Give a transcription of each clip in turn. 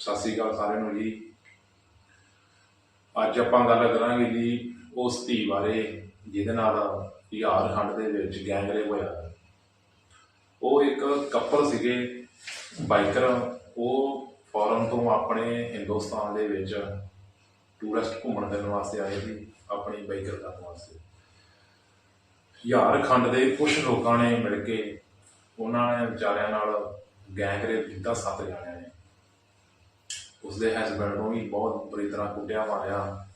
ਸਤਿ ਸ੍ਰੀ ਅਕਾਲ ਸਾਰਿਆਂ ਨੂੰ ਜੀ। ਅੱਜ ਆਪਾਂ ਗੱਲ ਕਰਾਂਗੇ ਜੀ ਉਸ ਧੀ ਬਾਰੇ, ਜਿਹਦੇ ਨਾਲ ਝਾਰਖੰਡ ਦੇ ਵਿੱਚ ਗੈਂਗਰੇਪ ਹੋਇਆ। ਉਹ ਇੱਕ ਕਪਲ ਸੀਗੇ, ਬਾਈਕਰ। ਉਹ ਫੋਰਨ ਤੋਂ ਆਪਣੇ ਹਿੰਦੁਸਤਾਨ ਦੇ ਵਿੱਚ ਟੂਰਿਸਟ ਘੁੰਮਣ ਫਿਰਨ ਵਾਸਤੇ ਆਏ ਸੀ, ਆਪਣੀ ਬਾਈਕਰ ਕਰਨ ਵਾਸਤੇ। ਝਾਰਖੰਡ ਦੇ ਕੁਝ ਲੋਕਾਂ ਨੇ ਮਿਲ ਕੇ ਉਹਨਾਂ ਨੇ ਵਿਚਾਰਿਆਂ ਨਾਲ ਗੈਂਗਰੇਪ ਕੀਤਾ, ਸੱਤ ਜਾਣਿਆਂ ਨੇ। ਉਸਦੇ ਹਸਬੰਡ ਨੂੰ ਵੀ ਬਹੁਤ ਬੁਰੀ ਤਰ੍ਹਾਂ ਕੁੱਟਿਆ ਮਾਰਿਆ।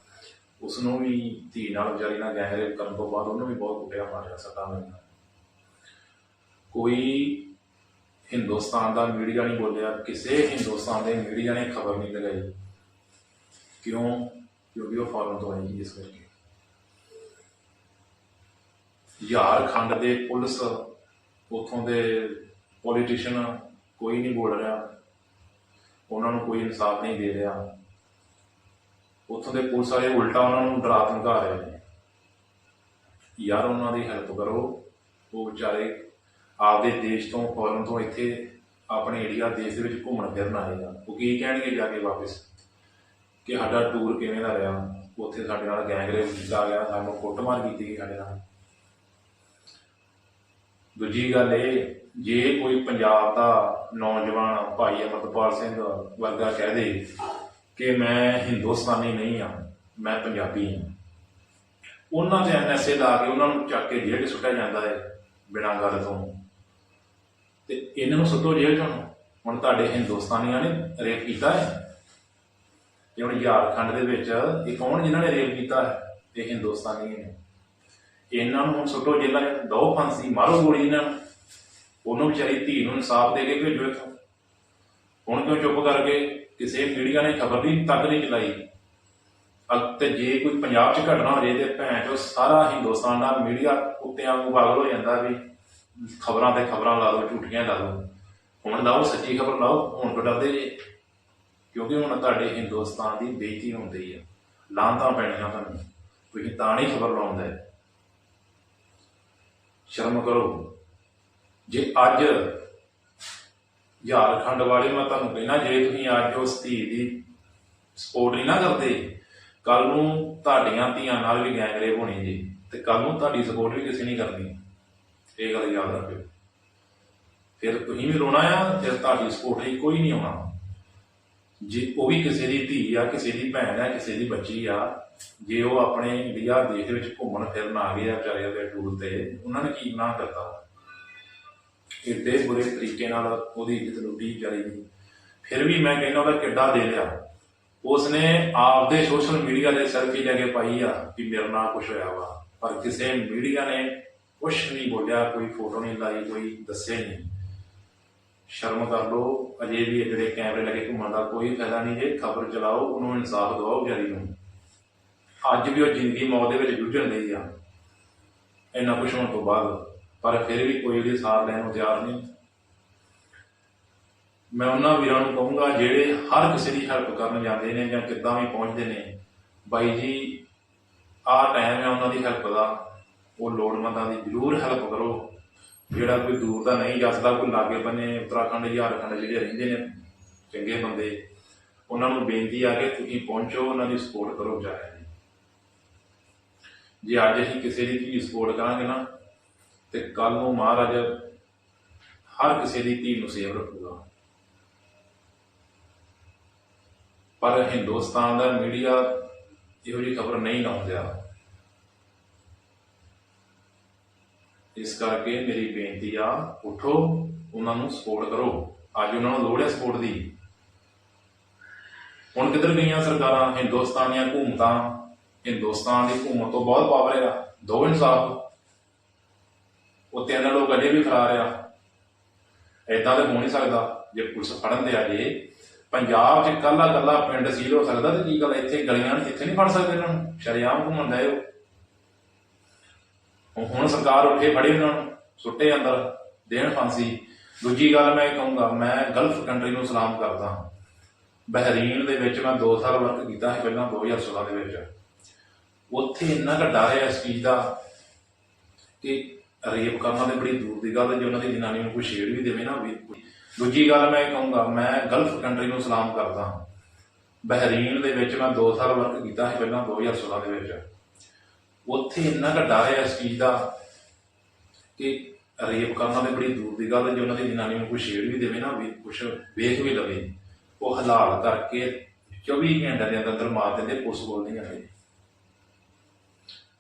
ਉਸ ਨੂੰ ਵੀ ਧੀ ਨਾਲ ਵਿਚਾਰੀ ਨਾਲ ਗੈਂਗਰੇਪ ਕਰਨ ਤੋਂ ਬਾਅਦ ਉਹਨੂੰ ਵੀ ਬਹੁਤ ਕੁੱਟਿਆ ਮਾਰਿਆ ਸੱਟਾਂ ਲੱਗੀਆਂ ਕੋਈ ਹਿੰਦੁਸਤਾਨ ਦਾ ਮੀਡੀਆ ਨਹੀਂ ਬੋਲਿਆ, ਕਿਸੇ ਹਿੰਦੁਸਤਾਨ ਦੇ ਮੀਡੀਆ ਨੇ ਖਬਰ ਨਹੀਂ ਲਗਾਈ। ਕਿਉਂ? ਕਿਉਂਕਿ ਉਹ ਫੋਰਨ ਤੋਂ ਆਈ ਇਸ ਕਰਕੇ। ਝਾਰਖੰਡ ਦੇ ਪੁਲਿਸ, ਉਥੋਂ ਦੇ ਪੋਲੀਟੀਸ਼ੀਅਨ ਕੋਈ ਨਹੀਂ ਬੋਲ ਰਿਹਾ। ਉਹਨਾਂ ਨੂੰ ਕੋਈ ਇਨਸਾਫ ਨਹੀਂ ਦੇ ਰਿਹਾ। ਉੱਥੋਂ ਦੇ ਪੁਲਿਸ ਵਾਲੇ ਉਲਟਾ ਉਹਨਾਂ ਨੂੰ ਡਰਾ ਧਮਕਾ ਰਹੇ ਨੇ। ਯਾਰ, ਉਹਨਾਂ ਦੀ ਹੈਲਪ ਕਰੋ। ਉਹ ਵਿਚਾਰੇ ਆਪਦੇ ਦੇਸ਼ ਤੋਂ, ਫੋਰਨ ਤੋਂ ਇੱਥੇ ਆਪਣੇ ਏਰੀਆ ਦੇਸ਼ ਦੇ ਵਿੱਚ ਘੁੰਮਣ ਫਿਰਨ ਆਏ ਆ। ਉਹ ਕੀ ਕਹਿਣਗੇ ਜਾ ਕੇ ਵਾਪਸ? ਕਿ ਸਾਡਾ ਟੂਰ ਕਿਵੇਂ ਦਾ ਰਿਹਾ? ਉੱਥੇ ਸਾਡੇ ਨਾਲ ਗੈਂਗਰੇਪ ਕੀਤਾ ਗਿਆ। ਸਾਨੂੰ ਕੁੱਟਮਾਰ ਕੀਤੀ ਗਈ ਸਾਡੇ ਨਾਲ। ਦੂਜੀ ਗੱਲ ਇਹ ਜੇ ਕੋਈ ਪੰਜਾਬ ਦਾ ਨੌਜਵਾਨ ਭਾਈ ਅਮਰਪਾਲ ਸਿੰਘ ਵਰਗਾ ਕਹਿ ਦੇ ਕਿ ਮੈਂ ਹਿੰਦੁਸਤਾਨੀ ਨਹੀਂ ਆ ਮੈਂ ਪੰਜਾਬੀ ਹਾਂ। ਉਹਨਾਂ ਦੇ ਐਨਐਸਏ ਲਾ ਕੇ ਉਹਨਾਂ ਨੂੰ ਚੱਕ ਕੇ ਜੇਲ੍ਹ 'ਚ ਸੁੱਟਿਆ ਜਾਂਦਾ ਹੈ ਬਿਨਾਂ ਗੱਲ ਤੋਂ। ਤੇ ਇਹਨਾਂ ਨੂੰ ਸੁੱਟੋ ਜੇਲ੍ਹ 'ਚੋਂ। ਹੁਣ ਤੁਹਾਡੇ ਹਿੰਦੁਸਤਾਨੀਆਂ ਨੇ ਰੇਪ ਕੀਤਾ ਹੈ। ਤੇ ਹੁਣ ਝਾਰਖੰਡ ਦੇ ਵਿੱਚ ਇਹ ਕੌਣ ਜਿਨ੍ਹਾਂ ਨੇ ਰੇਪ ਕੀਤਾ ਹੈ? ਇਹ ਹਿੰਦੁਸਤਾਨੀ ਨੇ। ਇਹਨਾਂ ਨੂੰ ਹੁਣ ਸੁੱਟੋ ਜੇਲ੍ਹਾਂ ਦੋ ਫਾਂਸੀ, ਮਾਰੋ ਗੋਲੀ ਇਹਨਾਂ ਨੂੰ। ਉਹਨੂੰ ਵਿਚਾਰੀ ਧੀ ਨੂੰ ਇਨਸਾਫ ਦੇ ਕੇ ਭੇਜੋ ਇੱਥੋਂ। ਹੁਣ ਕਿਉਂ ਚੁੱਪ ਕਰਕੇ ਕਿਸੇ ਮੀਡੀਆ ਨੇ ਖਬਰ ਦੀ ਤੱਕ ਨਹੀਂ ਚਲਾਈ? ਅਗ ਜੇ ਕੋਈ ਪੰਜਾਬ 'ਚ ਘਟਨਾ ਹੋ ਜੇ ਤੇ ਭੈਣ ਚੋ ਸਾਰਾ ਹਿੰਦੁਸਤਾਨ ਦਾ ਮੀਡੀਆ ਕੁੱਤਿਆਂ ਨੂੰ ਪਾਗਲ ਹੋ ਜਾਂਦਾ ਵੀ ਖਬਰਾਂ ਤੇ ਖਬਰਾਂ ਲਾ ਦੋ ਝੂਠੀਆਂ ਲਾ ਦੋ ਹੁਣ ਲਾਓ, ਸੱਚੀ ਖਬਰ ਲਾਓ, ਹੁਣ ਕਿਉਂ ਡਰਦੇ ਜੇ? ਕਿਉਂਕਿ ਹੁਣ ਤੁਹਾਡੇ ਹਿੰਦੁਸਤਾਨ ਦੀ ਬੇਇੱਜ਼ਤੀ ਹੁੰਦੀ ਆ। ਲਾਂਤਾਂ ਪੈਣੀਆਂ ਤੁਹਾਨੂੰ। ਤੁਸੀਂ ਤਾਂ ਨਹੀਂ ਖਬਰ ਲਾਉਂਦੇ। ਸ਼ਰਮ ਕਰੋ। ਜੇ ਅੱਜ ਝਾਰਖੰਡ ਵਾਲੇ ਮੈਂ ਤੁਹਾਨੂੰ ਕਹਿਣਾ ਜੇ ਤੁਸੀਂ ਅੱਜ ਉਸ ਧੀ ਦੀ ਸਪੋਰਟ ਨਹੀਂ ਨਾ ਕਰਦੇ ਕੱਲ ਨੂੰ ਤੁਹਾਡੀਆਂ ਧੀਆਂ ਨਾਲ ਵੀ ਗੈਂਗਰੇਪ ਹੋਣੀ ਜੀ, ਤੇ ਕੱਲ ਨੂੰ ਤੁਹਾਡੀ ਸਪੋਰਟ ਵੀ ਕਿਸੇ ਨਹੀਂ ਕਰਨੀ। ਇਹ ਗੱਲ ਯਾਦ ਰੱਖਿਓ। ਫਿਰ ਤੁਸੀਂ ਵੀ ਰੋਣਾ ਆ, ਫਿਰ ਤੁਹਾਡੀ ਸਪੋਰਟ ਲਈ ਕੋਈ ਨਹੀਂ ਆਉਣਾ। ਜੇ ਉਹ ਵੀ ਕਿਸੇ ਦੀ ਧੀ ਆ, ਕਿਸੇ ਦੀ ਭੈਣ ਆ, ਕਿਸੇ ਦੀ ਬੱਚੀ ਆ, ਜੇ ਉਹ ਆਪਣੇ ਇੰਡੀਆ ਦੇਸ਼ ਦੇ ਵਿੱਚ ਘੁੰਮਣ ਫਿਰਨ ਆ ਗਏ ਆ, ਵਿਚਾਰੇ ਦੇ ਟੂਰ ਤੇ, ਉਹਨਾਂ ਨੇ ਕੀ ਗੁਨਾਹ ਕਰਤਾ? ਕਿੱਡੇ ਬੁਰੇ ਤਰੀਕੇ ਨਾਲ ਉਹਦੀ ਇੱਜ਼ਤ ਲੁੱਟੀ ਜਾਈ ਫਿਰ ਵੀ ਮੈਂ ਕਹਿੰਦਾ ਉਹਦਾ ਕਿੱਡਾ ਦੇ ਲਿਆ ਉਸਨੇ ਆਪਦੇ ਸੋਸ਼ਲ ਮੀਡੀਆ ਦੇ ਸੈਲਫੀ ਲੈ ਕੇ ਪਾਈ ਆ ਕਿ ਮੇਰੇ ਨਾਲ ਕੁਝ ਹੋਇਆ ਵਾ। ਪਰ ਕਿਸੇ ਮੀਡੀਆ ਨੇ ਕੁਝ ਨਹੀਂ ਬੋਲਿਆ, ਕੋਈ ਫੋਟੋ ਨਹੀਂ ਲਾਈ, ਕੋਈ ਦੱਸਿਆ ਨਹੀਂ। ਸ਼ਰਮ ਕਰ ਲੋ ਅਜੇ ਵੀ ਇਹ ਜਿਹੜੇ ਕੈਮਰੇ ਲੱਗੇ ਘੁੰਮਣ ਦਾ ਕੋਈ ਫਾਇਦਾ ਨਹੀਂ। ਜੇ ਖਬਰ ਚਲਾਓ, ਉਹਨੂੰ ਇਨਸਾਫ ਦਿਵਾਓ ਵਿਚਾਰੀ ਨੂੰ। ਅੱਜ ਵੀ ਉਹ ਜ਼ਿੰਦਗੀ ਮੌਤ ਦੇ ਵਿੱਚ ਜੂਝਣ ਲਈ ਆ। ਇੰਨਾ ਕੁਛ ਹੋਣ ਤੋਂ ਬਾਅਦ। ਪਰ ਫਿਰ ਵੀ ਕੋਈ ਉਹਦੀ ਸਾਥ ਲੈਣ ਨੂੰ ਤਿਆਰ ਨਹੀਂ। ਮੈਂ ਉਹਨਾਂ ਵੀਰਾਂ ਨੂੰ ਕਹੂੰਗਾ, ਜਿਹੜੇ ਹਰ ਕਿਸੇ ਦੀ ਹੈਲਪ ਕਰਨ ਜਾਂਦੇ ਨੇ ਜਾਂ ਕਿੱਦਾਂ ਵੀ ਪਹੁੰਚਦੇ ਨੇ, ਬਾਈ ਜੀ, ਆਹ ਟਾਈਮ ਹੈ ਉਹਨਾਂ ਦੀ ਹੈਲਪ ਦਾ। ਉਹ ਲੋੜਵੰਦਾਂ ਦੀ ਜ਼ਰੂਰ ਹੈਲਪ ਕਰੋ। ਜਿਹੜਾ ਕੋਈ ਦੂਰ ਦਾ ਨਹੀਂ ਜਸਦਾ ਕੋਈ ਲਾਗੇ ਬੰਨੇ ਉੱਤਰਾਖੰਡ ਝਾਰਖੰਡ ਜਿਹੜੇ ਰਹਿੰਦੇ ਨੇ, ਚੰਗੇ ਬੰਦੇ, ਉਹਨਾਂ ਨੂੰ ਬੇਨਤੀ ਆ ਕਿ ਤੁਸੀਂ ਪਹੁੰਚੋ, ਉਹਨਾਂ ਦੀ ਸਪੋਰਟ ਕਰੋ ਵਿਚਾਰਿਆਂ ਜੇ ਅੱਜ ਅਸੀਂ ਕਿਸੇ ਦੀ ਧੀ ਸਪੋਰਟ ਕਰਾਂਗੇ ਨਾ ਤੇ ਕੱਲ ਨੂੰ ਮਹਾਰਾਜ ਹਰ ਕਿਸੇ ਦੀ ਧੀ ਨੂੰ ਸੇਵ ਰੱਖੂਗਾ। ਪਰ ਹਿੰਦੁਸਤਾਨ ਦਾ ਮੀਡੀਆ ਇਹੋ ਜਿਹੀ ਖਬਰ ਨਹੀਂ ਲਾਉਂਦਾ ਇਸ ਕਰਕੇ ਮੇਰੀ ਬੇਨਤੀ ਆ, ਉਠੋ, ਉਹਨਾਂ ਨੂੰ ਸਪੋਰਟ ਕਰੋ। ਅੱਜ ਉਹਨਾਂ ਨੂੰ ਲੋੜ ਹੈ ਸਪੋਰਟ ਦੀ। ਹੁਣ ਕਿੱਧਰ ਗਈਆਂ ਸਰਕਾਰਾਂ? ਹਿੰਦੁਸਤਾਨ ਦੀਆਂ ਹਕੂਮਤਾਂ ਹਿੰਦੁਸਤਾਨ ਦੀ ਹਕੂਮਤ ਤੋਂ ਬਹੁਤ ਪਾਵਰ ਆ। ਦੋ ਇਨਸਾਫ ਉਹ ਤਿੰਨ ਲੋਕ ਅਜੇ ਵੀ ਫਰਾਰ ਆ ਏਦਾਂ ਤਾਂ ਹੋ ਨਹੀਂ ਸਕਦਾ, ਜੇ ਪੁਲਿਸ ਫੜਨ ਦੇ ਆ ਜੇ। ਪੰਜਾਬ 'ਚ ਕੱਲਾ ਕੱਲਾ ਪਿੰਡ ਸੀਲ ਹੋ ਸਕਦਾ ਤੇ ਕੀ ਗੱਲ ਇੱਥੇ ਗਲੀਆਂ ਇੱਥੇ ਨਹੀਂ ਫੜ ਸਕਦੇ ਇਹਨਾਂ ਨੂੰ? ਸ਼ਰਿਆਮ ਘੁੰਮਣ ਦੇ ਉਹ ਹੁਣ ਸਰਕਾਰ ਉੱਠੇ ਫੜੇ ਉਹਨਾਂ ਨੂੰ, ਸੁੱਟੇ ਅੰਦਰ, ਦੇਣ ਫਾਂਸੀ। ਦੂਜੀ ਗੱਲ ਮੈਂ ਇਹ ਕਹੂੰਗਾ, ਮੈਂ ਗਲਫ ਕੰਟਰੀ ਨੂੰ ਸਲਾਮ ਕਰਦਾ ਹਾਂ। ਬਹਿਰੀਨ ਦੇ ਵਿੱਚ ਮੈਂ 2 ਸਾਲ ਵਰਕ ਕੀਤਾ ਸੀ ਪਹਿਲਾਂ 2016 ਦੇ ਵਿੱਚ। ਉੱਥੇ ਇੰਨਾ ਘੱਟਾ ਰਿਹਾ ਇਸ ਚੀਜ਼ ਦਾ ਕਿ ਰੇਪ ਕਰਨਾ ਤੇ ਬੜੀ ਦੂਰ ਦੀ ਗੱਲ ਹੈ, ਜੇ ਉਹਨਾਂ ਦੀ ਜਨਾਨੀ ਨੂੰ ਕੋਈ ਛੇੜ ਵੀ ਦੇਵੇ ਨਾ, ਵੀ ਦੂਜੀ ਗੱਲ ਮੈਂ ਇਹ ਕਹੂੰਗਾ, ਮੈਂ ਗਲਫ ਕੰਟਰੀ ਨੂੰ ਸਲਾਮ ਕਰਦਾ ਹਾਂ। ਬਹਿਰੀਨ ਦੇ ਵਿੱਚ ਮੈਂ 2 ਸਾਲ ਵਰਕ ਕੀਤਾ ਸੀ, ਪਹਿਲਾਂ 2016 ਦੇ ਵਿੱਚ। ਉੱਥੇ ਇੰਨਾ ਕੁ ਡਰ ਹੈ ਇਸ ਚੀਜ਼ ਦਾ ਕਿ ਰੇਪ ਕਰਨਾ ਤੇ ਬੜੀ ਦੂਰ ਦੀ ਗੱਲ ਹੈ, ਜੇ ਉਹਨਾਂ ਦੀ ਜਨਾਨੀ ਨੂੰ ਕੋਈ ਛੇੜ ਵੀ ਦੇਵੇ ਨਾ, ਵੀ ਕੁਛ ਵੇਖ ਵੀ ਲਵੇ। ਉਹ ਹਲਾਲ ਕਰਕੇ 24 ਘੰਟੇ ਦੇ ਅੰਦਰ ਅੰਦਰ ਮਾਰ ਦਿੰਦੇ, ਪੁਲਿਸ ਕੋਲ ਨਹੀਂ ਆਏ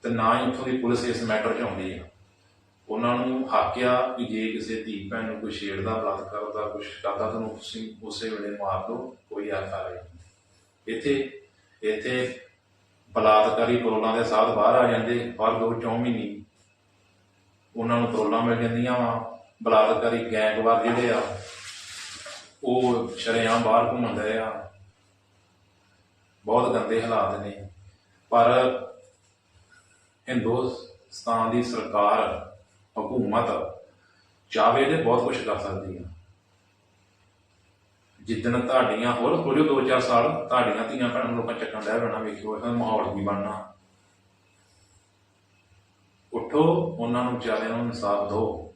ਤੇ ਨਾ ਹੀ ਉੱਥੋਂ ਦੀ ਪੁਲਿਸ ਇਸ ਮੈਟਰ 'ਚ ਆਉਂਦੀ ਆ ਉਹਨਾਂ ਨੂੰ ਹੱਕ ਆ ਕਿ ਜੇ ਕਿਸੇ ਧੀ ਭੈਣ ਨੂੰ ਕੋਈ ਛੇੜਦਾ ਬਲਾਤਕਾਰ ਦਾ ਕੁਛ ਕਰਦਾ, ਤਾਂ ਤੁਸੀਂ ਉਸੇ ਵੇਲੇ ਮਾਰ ਦਿਓ, ਕੋਈ ਆਖਾ ਨਹੀਂ। ਇੱਥੇ ਇੱਥੇ ਬਲਾਤਕਾਰੀ ਪਰੋਲਾਂ ਦੇ ਸਾਥ ਬਾਹਰ ਆ ਜਾਂਦੇ ਪਰ ਦੋ ਚੌਂ ਮਹੀਨੇ। ਉਹਨਾਂ ਨੂੰ ਪਰੋਲਾਂ ਮਿਲ ਜਾਂਦੀਆਂ ਵਾ, ਬਲਾਤਕਾਰੀ ਗੈਂਗਵਾਰ ਜਿਹੜੇ ਆ, ਉਹ ਸ਼ਰੇਆਮ ਬਾਹਰ ਘੁੰਮਦੇ ਆ। ਬਹੁਤ ਗੰਦੇ ਹਾਲਾਤ ਨੇ। ਪਰ ਹਿੰਦੁਸਤਾਨ ਦੀ ਸਰਕਾਰ ਹਕੂਮਤ ਚਾਹਵੇ ਤੇ ਬਹੁਤ ਕੁਝ ਕਰ ਸਕਦੀ ਆ ਜਿੱਦਣ ਤੁਹਾਡੀਆਂ ਹੋਰ ਖੋਲਿਓ ਦੋ ਚਾਰ ਸਾਲ ਤੁਹਾਡੀਆਂ ਧੀਆਂ ਭੈਣਾਂ ਨੂੰ ਲੋਕਾਂ ਚੱਕਣ ਲੈ ਬਣਾ ਵੇਖਿਓ ਇਹਦਾ ਮਾਹੌਲ ਕੀ ਬਣਨਾ। ਉਠੋ, ਉਹਨਾਂ ਨੂੰ ਵਿਚਾਰਿਆਂ ਨੂੰ ਇਨਸਾਫ ਦਿਓ।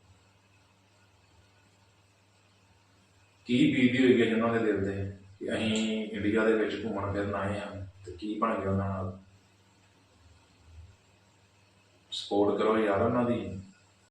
ਕੀ ਬੀਤੀ ਹੋਈ ਹੈ ਜਿਨ੍ਹਾਂ ਦੇ ਦਿਲ ਤੇ ਕਿ ਅਸੀਂ ਇੰਡੀਆ ਦੇ ਵਿੱਚ ਘੁੰਮਣ ਫਿਰਨ ਆਏ ਹਾਂ ਤੇ ਕੀ ਬਣ ਗਿਆ ਉਹਨਾਂ ਨਾਲ? ਸਪੋਰਟ ਕਰੋ ਯਾਰ ਉਹਨਾਂ ਦੀ।